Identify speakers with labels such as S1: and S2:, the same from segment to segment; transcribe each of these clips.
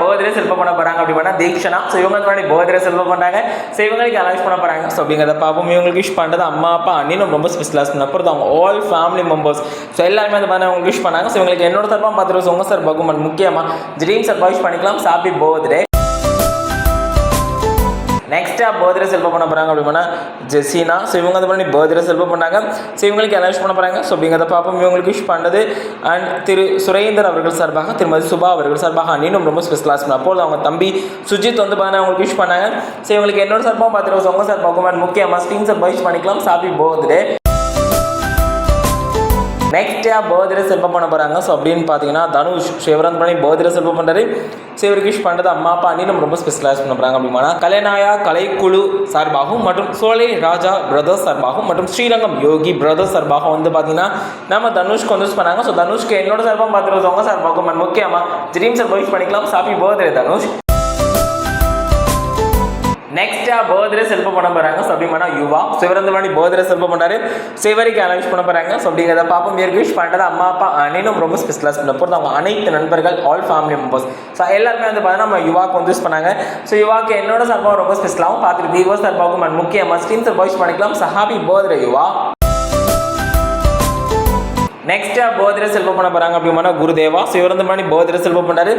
S1: Birthday செல்பம் பண்ண போறாங்க அப்படி தீக்ஷனா? ஸோ இவங்க முன்னாடி பர்த்டே செல்பம் பண்ணுறாங்க ஸோ இவங்களுக்கு அனௌன்ஸ் பண்ண போறாங்க. ஸோ அப்படிங்கிறத பார்ப்போம். இவங்களுக்கு விஷ் பண்ணுறது அம்மா அப்பா அண்ணனும் ரொம்ப ஸ்பெஷலாக பண்ண அப்புறம் அவங்க ஆல் ஃபேமிலி மெம்பர்ஸ் ஸோ எல்லாருமே அந்த மாதிரி அவங்களுக்கு விஷ் பண்ணாங்க. ஸோ இவங்களுக்கு என்னோட தரப்பாக பார்த்துருவோம் உங்க சார் பகுமன் முக்கியமாக ட்ரீம் சார் விஷ் பண்ணிக்கலாம். ஹாப்பி பர்த்டே நெக்ஸ்ட்டாக பர்த்டே செல்ஃபோ பண்ண போகிறாங்க அப்படின்னா ஜெசினா. ஸோ இவங்க வந்து பண்ணி பர்த்டே செல்ஃபோ பண்ணாங்க. ஸோ இவங்களுக்கு அனௌன்ஸ் பண்ண போகிறாங்க ஸோ அப்படிங்கிறத பார்ப்போம். இவங்களுக்கு விஷ் பண்ணது அண்ட் திரு சுரேந்தர் அவர்கள் சார்பாக திருமதி சுபா அவர்கள் சார்பாக அண்ணினும் ரொம்ப ஸ்பெஷலாக பண்ண அப்போது அவங்க தம்பி சுஜித் வந்து பார்த்தீங்கன்னா அவங்களுக்கு விஷ் பண்ணாங்க. ஸோ இவங்களுக்கு என்னோட சார்பாக பார்த்துருவோம் உங்க சார் முக்கியமாக ஸ்டீம் சார் விஷ் பண்ணிக்கலாம். சாப்பி போகுது நெக்ஸ்ட்டாக பர்த்டே செல்வம் பண்ண போகிறாங்க ஸோ அப்படின்னு பார்த்தீங்கன்னா தனுஷ் சிவரந்த் பண்ணி பர்த்டே செல்வம் பண்ணுறாரு சிவருக்கு விஷ் பண்ணுறது அம்மா அப்பா அண்ணனும் ரொம்ப ஸ்பெஷலாக பண்ண போகிறாங்க அப்படின்னா கலைநாயா கலைக்குழு சார்பாகவும் மற்றும் சோலை ராஜா பிரதர்ஸ் சார்பாகவும் மற்றும் ஸ்ரீரங்கம் யோகி பிரதர்ஸ் சார்பாகவும் வந்து பார்த்தீங்கன்னா நம்ம தனுஷ்க்கு வந்து பண்ணாங்க ஸோ தனுஷ்க்கு என்னோட சார்பாக பார்த்துருக்கவங்க சார்பாகவும் and முக்கியமாக ட்ரீம் சார் விஷ் பண்ணிக்கலாம். Happy birthday Dhanush. நெக்ஸ்ட்டாக பர்த்டே செல்பம் பண்ண போகிறாங்க ஸோ அப்படி யுவா. சிவரந்தமணி பர்த்டே செல்பம் பண்ணாரு. சிவரிக்கு அனௌன்ஸ் பண்ண போகிறாங்க ஸோ அப்படிங்கிறத பார்ப்போம். இயற்கை விஷ் பண்ணுறது அம்மா அப்பா அண்ணனும் ரொம்ப ஸ்பெஷலாக பண்ண போகிறது அவங்க அனைத்து நண்பர்கள் ஆல் ஃபேமிலி மெம்பர்ஸ் ஸோ எல்லாருமே வந்து பார்த்தீங்கன்னா நம்ம யுவாக்கு வந்து யூஸ் பண்ணாங்க. ஸோ யுவாக்கு என்னோட சர்பாவும் ரொம்ப ஸ்பெஷலாகவும் பார்த்துட்டு தீவோ சார்பாகவும் and முக்கியமாக ஸ்க்ரீன் சார் பண்ணிக்கலாம். சஹாபி ஹாப்பி பர்த்டே யுவா. நெக்ஸ்ட்டாக போதிர செல்வம் பண்ண போகிறாங்க அப்படின்னா குருதேவா. சிவரந்த மணி பர்த்டே செல்வம் பண்ணார்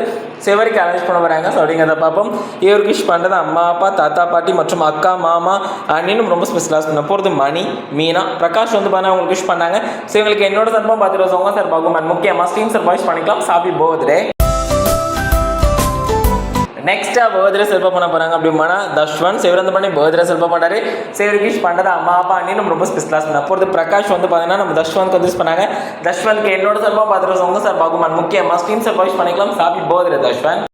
S1: சிவருக்கு அரேஞ்ச் பண்ண போகிறாங்க ஸோ அப்படிங்கிறத பார்ப்போம். இவருக்கு விஷ் பண்ணுறது அம்மா அப்பா தாத்தா பாட்டி மற்றும் அக்கா மாமா அண்ணினும் ரொம்ப ஸ்பெஷலாக பண்ண போகிறது மணி மீனா பிரகாஷ் வந்து பார்த்தா அவங்களுக்கு விஷ் பண்ணாங்க. ஸோ இவங்களுக்கு என்னோட சார்பாக பார்த்துட்டு சோங்க சார் பார்க்கும் முக்கியமாக ஸ்க்ரீன் சார் வாய்ஸ் பண்ணிக்கலாம். சாப்பி பர்த்டே நெக்ஸ்ட்டாக பர்த்டே செல்பம் பண்ண போகிறாங்க அப்படின்னா தஷ்வன். சிவரந்த பண்ணி பர்த்டே செல்பம் பண்ணுறாரு சிவகிஷ் பண்ணுறது அம்மா அப்பா அண்ணினும் ரொம்ப ஸ்பெஷலாக பண்ண போகிறது பிரகாஷ் வந்து பார்த்தீங்கன்னா நம்ம தஷ்வந்த் வந்து யூஸ் பண்ணாங்க. தஷ்வந்த்க்கு என்னோட சார்பாக பார்த்துட்டு உங்க சார் பார்க்கும் முக்கியமாக ஸ்க்ரீன் சார் வாய்ஸ் பண்ணிக்கலாம். ஹாப்பி பர்த்டே தஷ்வந்த்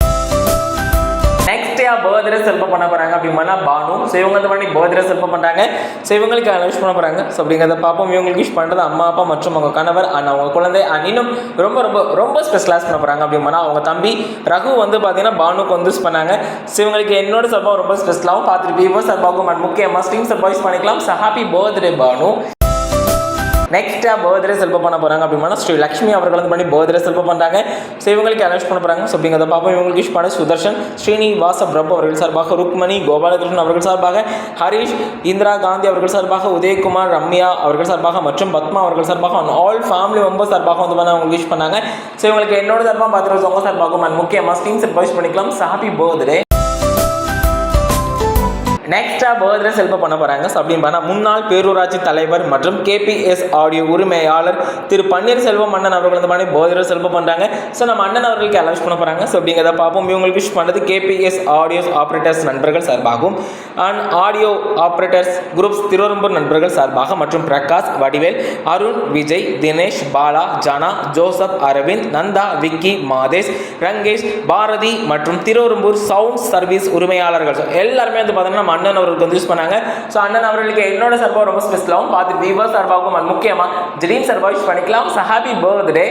S1: நெக்ஸ்ட்டாக பர்த்டே செல்பம் பண்ண போகிறாங்க அப்படின்னா பானு ஸோ இவங்க வந்து பண்ணி பர்த்டே செல்பம் பண்ணுறாங்க ஸோ இவங்களுக்கு அனௌன்ஸ் பண்ண போகிறாங்க ஸோ அப்படிங்கிறத பார்ப்போம். இவங்களுக்கு விஷ் பண்ணுறது அம்மா அப்பா மற்றும் அவங்க கணவர் அண்ட் அவங்க குழந்தை அண்ட் இன்னும் ரொம்ப ரொம்ப ரொம்ப ஸ்பெஷலாக பண்ண போகிறாங்க அப்படின்னா அவங்க தம்பி ரகு வந்து பார்த்தீங்கன்னா பானுக்கு வந்து பண்ணாங்க. ஸோ இவங்களுக்கு என்னோட சார்பாக ரொம்ப ஸ்பெஷலாகவும் பார்த்துட்டு விவோ சார்பாகவும் அண்ட் முக்கியமாக ஸ்ட்ரீம் சர்வைஸ் பண்ணிக்கலாம். So happy birthday Banu. நெக்ஸ்ட்டாக பர்த்டே செல்ப பண்ண போகிறாங்க அப்படின்னா ஸ்ரீ லக்ஷ்மி அவர்கள் வந்து பண்ணி பர்த்டே செல்ப பண்ணுறாங்க ஸோ இவங்களுக்கு அலோஸ் பண்ண போகிறாங்க ஸோ அப்படிங்கிறத பார்ப்போம். இவங்களுக்கு விஷ் பண்ண சுதர்ஷன் ஸ்ரீனிவாச பிரபு அவர்கள் சார்பாக ருக்மணி கோபாலகிருஷ்ணன் அவர்கள் சார்பாக ஹரிஷ் இந்திரா காந்தி அவர்கள் சார்பாக உதயகுமார் ரம்யா அவர்கள் சார்பாக மற்றும் பத்மா அவர்கள் சார்பாக ஆல் ஃபேமிலி மெம்பர்ஸ் சார்பாக வந்து பண்ண அவங்களுக்கு விஷ் பண்ணாங்க. ஸோ இவங்களுக்கு என்னோட சார்பாக பார்த்துருக்கோம் உங்க சார்பாகவும் and முக்கியமாக ஸ்க்ரீன் செட் வாய்ஸ் பண்ணிக்கலாம். ஹாப்பி பர்த்டே நெக்ஸ்ட்டாக பர்த்டே செல்பம் பண்ண போகிறாங்க ஸோ அப்படின்னு பார்த்தா முன்னாள் பேரூராட்சி தலைவர் மற்றும் கேபிஎஸ் ஆடியோ உரிமையாளர் திரு பன்னீர்செல்வம் அண்ணன் அவர்கள் வந்து மாதிரி பர்த்டே செல்பம் பண்ணுறாங்க ஸோ நம்ம அண்ணன் அவர்களுக்கு அலவுஸ் பண்ண போகிறாங்க ஸோ அப்படிங்கிறத பார்ப்போம். இவங்களுக்கு விஷ் பண்ணது கேபிஎஸ் ஆடியோஸ் ஆப்ரேட்டர்ஸ் நண்பர்கள் சார்பாகவும் and audio operators groups Thiruverumbur நண்பர்கள் சார்பாக மற்றும் பிரகாஷ் வடிவேல் அருண் விஜய் தினேஷ் பாலா ஜனா ஜோசப் அரவிந்த் நந்தா விக்கி மாதேஷ் ரங்கேஷ் பாரதி மற்றும் திருவரம்பூர் சவுண்ட் சர்வீஸ் உரிமையாளர்கள். எல்லாருமே வந்து பார்த்தீங்கன்னா அண்ணன் அவர்களுக்கு வந்து யூஸ் பண்ணாங்க. ஸோ அண்ணன் அவர்களுக்கு என்னோட சர்வா ரொம்ப ஸ்பெஷலாகவும் பார்த்து தீபா சார்பாகவும் and முக்கியமாக ஜிலீன் சர்வா யூஸ் பண்ணிக்கலாம். ஸோ ஹாப்பி பர்த்டே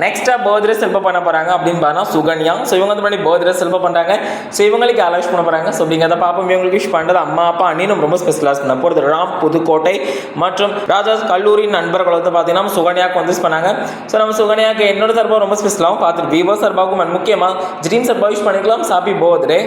S1: நெக்ஸ்ட்டாக பர்த்டே செல்பம் பண்ண போகிறாங்க அப்படின்னு பார்த்தா சுகன்யா. ஸோ இவங்க வந்து பண்ணி பர்த்டே செல்பம் பண்ணுறாங்க ஸோ இவங்களுக்கு அலோஸ் பண்ண போகிறாங்க ஸோ அப்படிங்கிறத பார்ப்போம். இவங்களுக்கு விஷ் பண்ணுறது அம்மா அப்பா அண்ணினும் ரொம்ப ஸ்பெஷலாக பண்ண போகிறது ராம் புதுக்கோட்டை மற்றும் ராஜாஸ் கல்லூரி நண்பர்கள் வந்து பார்த்தீங்கன்னா சுகன்யாவுக்கு வந்து யூஸ் பண்ணாங்க. ஸோ நம்ம சுகன்யாவுக்கு என்னோட சார்பாக ரொம்ப ஸ்பெஷலாகவும் பார்த்துட்டு விவோ சார்பாகவும் முக்கியமாக ட்ரீம் சார்பாக யூஸ் பண்ணிக்கலாம். சாப்பி பர்த்டே